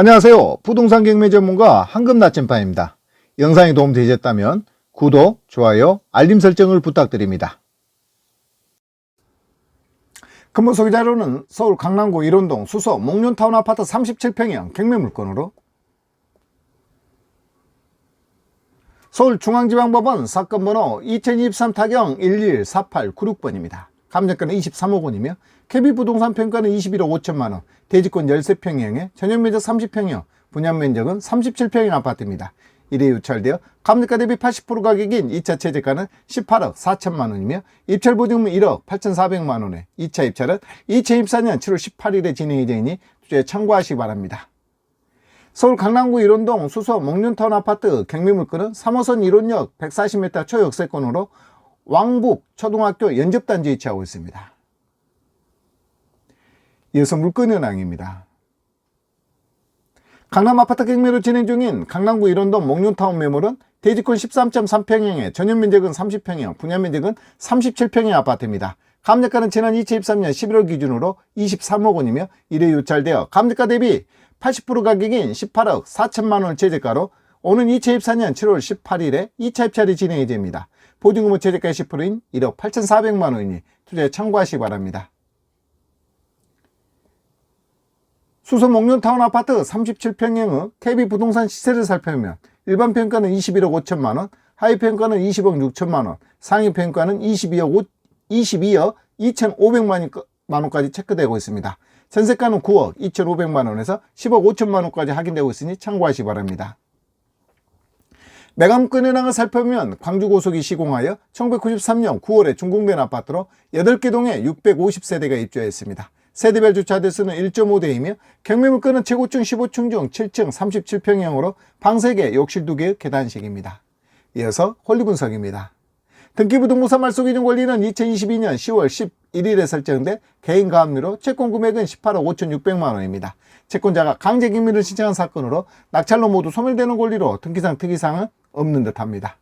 안녕하세요. 부동산 경매 전문가 황금 나침반입니다. 영상이 도움되셨다면 구독, 좋아요, 알림 설정을 부탁드립니다. 근무 소개 자료는 서울 강남구 일원동 수서 목련타운 아파트 37평형 경매 물건으로 서울중앙지방법원 사건 번호 2023 타경 114896번입니다. 감정가는 23억 원이며 KB 부동산 평가는 21억 5천만 원, 대지권 13평형에 전용 면적 30평형, 분양 면적은 37평형 아파트입니다. 이래 유찰되어 감정가 대비 80% 가격인 2차 최저가는 18억 4천만 원이며 입찰 보증금 1억 8,400만 원에 2차 입찰은 2024년 7월 18일에 진행이 되니 투자에 참고하시기 바랍니다. 서울 강남구 일원동 수서 목련타운 아파트 경매물건은 3호선 일원역 140m 초역세권으로 왕북 초등학교 연접단지에 위치하고 있습니다. 이어서 물건 현황입니다. 강남 아파트 경매로 진행 중인 강남구 일원동 목련타운 매물은 대지권 13.3평형에 전용 면적은 30평형, 분양 면적은 37평형 아파트입니다. 감정가는 지난 2023년 11월 기준으로 23억 원이며 이래 유찰되어 감정가 대비 80% 가격인 18억 4천만 원 최저가로 오는 2024년 7월 18일에 2차 입찰이 진행이 됩니다. 보증금은 최저가 10%인 1억 8,400만 원이니 투자에 참고하시기 바랍니다. 수서 목련 타운 아파트 37평형의 KB 부동산 시세를 살펴보면 일반 평가는 21억 5천만 원, 하위 평가는 20억 6천만 원, 상위 평가는 22억 5, 22억 2,500만 원까지 체크되고 있습니다. 전세가는 9억 2,500만 원에서 10억 5천만 원까지 확인되고 있으니 참고하시기 바랍니다. 매감권 현황을 살펴보면 광주고속이 시공하여 1993년 9월에 중공된 아파트로 8개 동에 650세대가 입주했습니다. 세대별 주차 대수는 1.5대이며 경매물건은 최고층 15층 중 7층 37평형으로 방 3개, 욕실 2개의 계단식입니다. 이어서 권리 분석입니다. 등기부등본사 말소기준 권리는 2022년 10월 11일에 설정돼 개인 가압류로 채권 금액은 18억 5,600만 원입니다. 채권자가 강제 경매를 신청한 사건으로 낙찰로 모두 소멸되는 권리로 등기상 특이사항은 없는 듯합니다.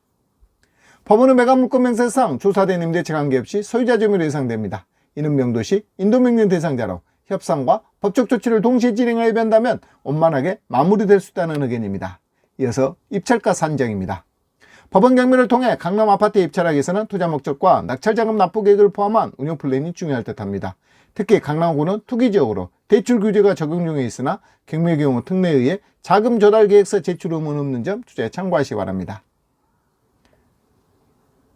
법원은 매각물건 명세상 조사된 임대차 관계없이 소유자 점유로 예상됩니다. 이는 명도시 인도명령 대상자로 협상과 법적 조치를 동시에 진행하여 한다면 원만하게 마무리될 수 있다는 의견입니다. 이어서 입찰가 산정입니다. 법원 경매를 통해 강남 아파트에 입찰하기 위해서는 투자 목적과 낙찰자금 납부 계획을 포함한 운영 플랜이 중요할 듯합니다. 특히 강남구는 투기 지역으로 대출 규제가 적용 중에 있으나 경매 경우 특례에 의해 자금 조달 계획서 제출 의무는 없는 점 투자에 참고하시기 바랍니다.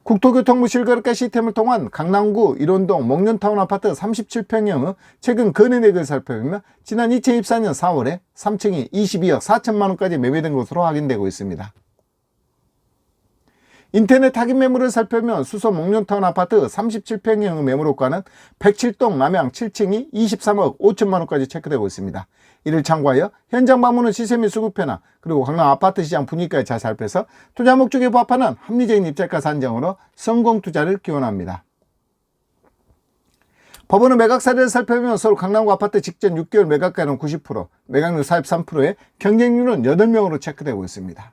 국토교통부 실거래가 시스템을 통한 강남구 일원동 목련타운 아파트 37평형의 최근 거래액을 살펴보면 지난 2024년 4월에 3층이 22억 4천만 원까지 매매된 것으로 확인되고 있습니다. 인터넷 타깃 매물을 살펴보면 수서 목련타운 아파트 37평형의 매물호가는 107동 남양 7층이 23억 5천만 원까지 체크되고 있습니다. 이를 참고하여 현장 방문은 시세 및 수급표나 그리고 강남 아파트 시장 분위기까지 잘 살펴서 투자 목적에 부합하는 합리적인 입찰가 산정으로 성공 투자를 기원합니다. 법원은 매각 사례를 살펴보면 서울 강남구 아파트 직전 6개월 매각가는 90%, 매각률 43%에 경쟁률은 8명으로 체크되고 있습니다.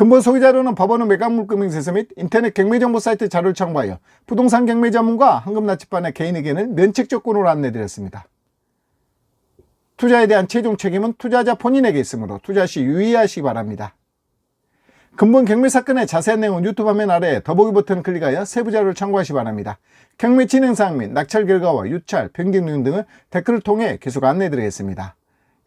근본 소개 자료는 법원은 매각물금액세서 및 인터넷 경매정보 사이트 자료를 참고하여 부동산 경매 전문가 황금나치반의 개인 의견을 면책조건으로 안내드렸습니다. 투자에 대한 최종 책임은 투자자 본인에게 있으므로 투자 시 유의하시기 바랍니다. 근본 경매 사건의 자세한 내용은 유튜브 화면 아래 더보기 버튼을 클릭하여 세부 자료를 참고하시기 바랍니다. 경매 진행 사항 및 낙찰 결과와 유찰, 변경 등을 댓글을 통해 계속 안내드리겠습니다.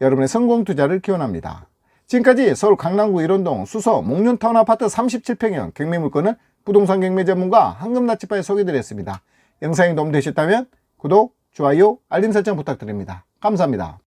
여러분의 성공 투자를 기원합니다. 지금까지 서울 강남구 일원동 수서 목련타운 아파트 37평형 경매물건을 부동산 경매 전문가 황금나치바에 소개드렸습니다. 영상이 도움되셨다면 구독, 좋아요, 알림 설정 부탁드립니다. 감사합니다.